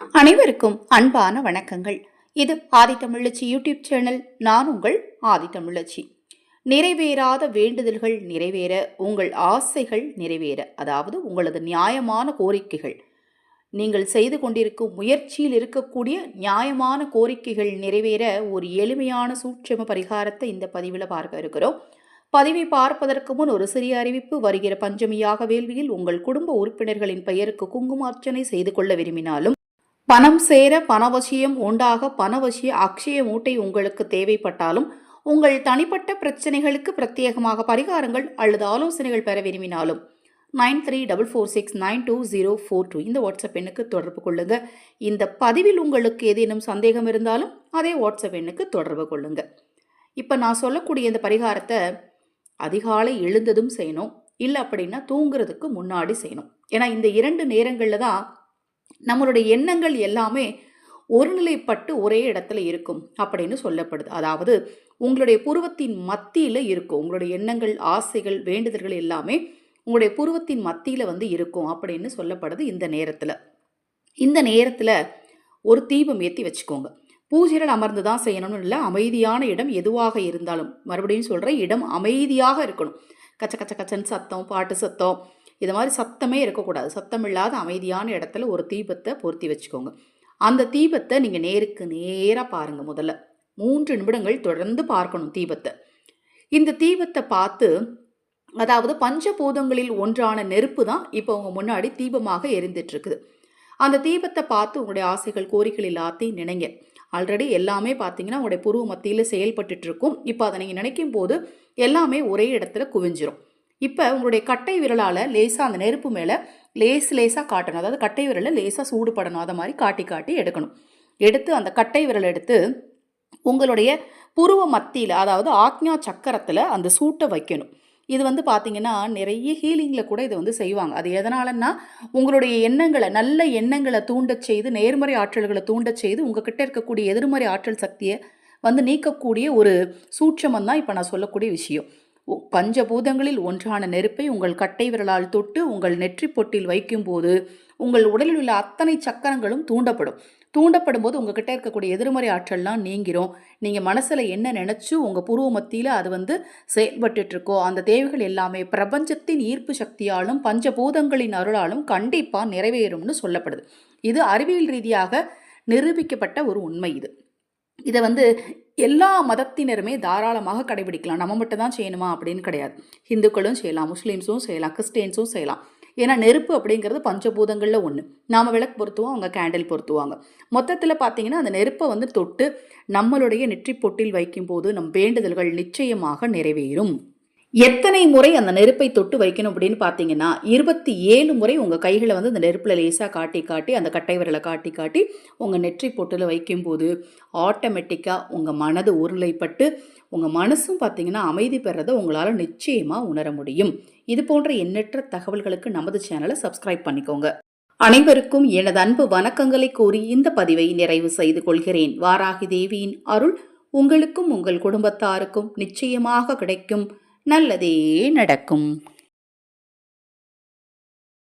அனைவருக்கும் அன்பான வணக்கங்கள். இது ஆதித்தமிழச்சி யூடியூப் சேனல் நான் உங்கள் ஆதித்தமிழச்சி நிறைவேறாத வேண்டுதல்கள் நிறைவேற உங்கள் ஆசைகள் நிறைவேற அதாவது உங்களது நியாயமான கோரிக்கைகள். நீங்கள் செய்து கொண்டிருக்கும் முயற்சியில் இருக்கக்கூடிய நியாயமான கோரிக்கைகள் நிறைவேற ஒரு எளிமையான சூட்சம பரிகாரத்தை இந்த பதிவில் பார்க்க இருக்கிறோம். பதிவை பார்ப்பதற்கு முன் ஒரு சிறிய அறிவிப்பு. வருகிற பஞ்சமியாக வேள்வியில் உங்கள் குடும்ப உறுப்பினர்களின் பெயருக்கு குங்குமார்ச்சனை செய்து கொள்ள விரும்பினாலும் பணம் சேர பணவசியம் உண்டாக பணவசிய அக்ஷய மூட்டை உங்களுக்கு தேவைப்பட்டாலும் உங்கள் தனிப்பட்ட பிரச்சனைகளுக்கு பிரத்யேகமாக பரிகாரங்கள் அல்லது ஆலோசனைகள் பெற விரும்பினாலும் nine three double four six nine two zero four two இந்த வாட்ஸ்அப் எண்ணுக்கு தொடர்பு கொள்ளுங்க. இந்த பதிவில் உங்களுக்கு ஏதேனும் சந்தேகம் இருந்தாலும் அதே வாட்ஸ்அப் எண்ணுக்கு தொடர்பு கொள்ளுங்க. இப்போ நான் சொல்லக்கூடிய இந்த பரிகாரத்தை அதிகாலை எழுந்ததும் செய்யணும். இல்லை அப்படின்னா தூங்குறதுக்கு முன்னாடி செய்யணும். ஏன்னா இந்த இரண்டு நேரங்களில் தான் நம்மளுடைய எண்ணங்கள் எல்லாமே ஒருநிலைப்பட்டு ஒரே இடத்துல இருக்கும் அப்படின்னு சொல்லப்படுது. அதாவது உங்களுடைய புருவத்தின் மத்தியில் இருக்கும். உங்களுடைய எண்ணங்கள் ஆசைகள் வேண்டுதல்கள் எல்லாமே உங்களுடைய புருவத்தின் மத்தியில் வந்து இருக்கும் அப்படின்னு சொல்லப்படுது இந்த நேரத்தில். இந்த நேரத்தில் ஒரு தீபம் ஏற்றி வச்சுக்கோங்க. பூஜைகள் அமர்ந்து தான் செய்யணும்னு இல்லை அமைதியான இடம் எதுவாக இருந்தாலும். மறுபடியும் சொல்கிறேன் இடம் அமைதியாக இருக்கணும். கச்ச கச்ச கச்சன் சத்தம் பாட்டு சத்தம் இது மாதிரி சத்தமே இருக்கக்கூடாது. சத்தம் இல்லாத அமைதியான இடத்துல ஒரு தீபத்தை பொருத்தி வச்சுக்கோங்க. அந்த தீபத்தை நீங்கள் நேருக்கு நேராக பாருங்கள் முதல்ல. மூன்று நிமிடங்கள் தொடர்ந்து பார்க்கணும் தீபத்தை. இந்த தீபத்தை பார்த்து அதாவது பஞ்சபூதங்களில் ஒன்றான நெருப்பு தான் இப்போ உங்கள் முன்னாடி தீபமாக எரிந்துட்டுருக்குது. அந்த தீபத்தை பார்த்து உங்களுடைய ஆசைகள் கோரிக்கைகள் எல்லாத்தையும் நினைங்க. ஆல்ரெடி எல்லாமே பார்த்தீங்கன்னா உங்களுடைய புருவ மத்தியில் செயல்பட்டுட்ருக்கும் இப்போ அதை நீங்கள் நினைக்கும் போது எல்லாமே ஒரே இடத்துல குவிஞ்சிரும். இப்போ உங்களுடைய கட்டை விரலால் லேசாக அந்த நெருப்பு மேலே லேஸ் லேசாக காட்டணும். அதாவது கட்டை விரலை லேசாக சூடுபடணும். அதை மாதிரி காட்டி காட்டி எடுக்கணும். எடுத்து அந்த கட்டை விரல் எடுத்து உங்களுடைய புருவ மத்தியில் அதாவது ஆக்ஞா சக்கரத்தில் அந்த சூட்டை வைக்கணும். இது வந்து பார்த்தீங்கன்னா நிறைய ஹீலிங்கில் கூட இதை வந்து செய்வாங்க. அது எதனாலன்னா உங்களுடைய எண்ணங்களை நல்ல எண்ணங்களை தூண்டச் செய்து நேர்மறை ஆற்றல்களை தூண்டச் செய்து உங்ககிட்ட இருக்கக்கூடிய எதிர்மறை ஆற்றல் சக்தியை வந்து நீக்கக்கூடிய ஒரு சூட்சமம் தான் இப்போ நான் சொல்லக்கூடிய விஷயம். பஞ்சபூதங்களில் ஒன்றான நெருப்பை உங்கள் கட்டை விரலால் தொட்டு உங்கள் நெற்றி பொட்டில் வைக்கும்போது உங்கள் உடலில் உள்ள அத்தனை சக்கரங்களும் தூண்டப்படும். தூண்டப்படும் போது உங்ககிட்ட இருக்கக்கூடிய எதிர்மறை ஆற்றல்லாம் நீங்கிரும். நீங்கள் மனசில் என்ன நினச்சி உங்கள் பூர்வ மத்தியில் அது வந்து செயல்பட்டுட்ருக்கோ அந்த தேவைகள் எல்லாமே பிரபஞ்சத்தின் ஈர்ப்பு சக்தியாலும் பஞ்சபூதங்களின் அருளாலும் கண்டிப்பாக நிறைவேறும்னு சொல்லப்படுது. இது அறிவியல் ரீதியாக நிரூபிக்கப்பட்ட ஒரு உண்மை இது. இதை வந்து எல்லா மதத்தினருமே தாராளமாக கடைபிடிக்கலாம். நம்ம மட்டும் தான் செய்யணுமா? அப்படின்னு கிடையாது. ஹிந்துக்களும் செய்யலாம் முஸ்லீம்ஸும் செய்யலாம் கிறிஸ்டியன்ஸும் செய்யலாம். ஏன்னா நெருப்பு அப்படிங்கிறது பஞ்சபூதங்களில் ஒன்று நாம் விளக்கு பொருத்துவோம் அவங்க கேண்டில் பொருத்துவாங்க. மொத்தத்தில் பார்த்தீங்கன்னா அந்த நெருப்பை வந்து தொட்டு நம்மளுடைய நெற்றி பொட்டில் வைக்கும்போது நம் வேண்டுதல்கள் நிச்சயமாக நிறைவேறும். எத்தனை முறை அந்த நெருப்பை தொட்டு வைக்கணும் அப்படின்னு பார்த்தீங்கன்னா இருபத்தி ஏழு முறை உங்கள் கைகளை வந்து அந்த நெருப்பில் லேசாக காட்டி காட்டி அந்த கட்டை விரலை காட்டி காட்டி உங்கள் நெற்றி பொட்டில் வைக்கும்போது ஆட்டோமேட்டிக்காக உங்கள் மனது ஒருநிலைப்பட்டு உங்கள் மனசும் பார்த்தீங்கன்னா அமைதி பெறதை உங்களால் நிச்சயமாக உணர முடியும். இது போன்ற எண்ணற்ற தகவல்களுக்கு நமது சேனலை சப்ஸ்கிரைப் பண்ணிக்கோங்க. அனைவருக்கும் எனது அன்பு வணக்கங்களை கூறி இந்த பதிவை நிறைவு செய்து கொள்கிறேன். வாராகி தேவியின் அருள் உங்களுக்கும் உங்கள் குடும்பத்தாருக்கும் நிச்சயமாக கிடைக்கும். நல்லதே நடக்கும்.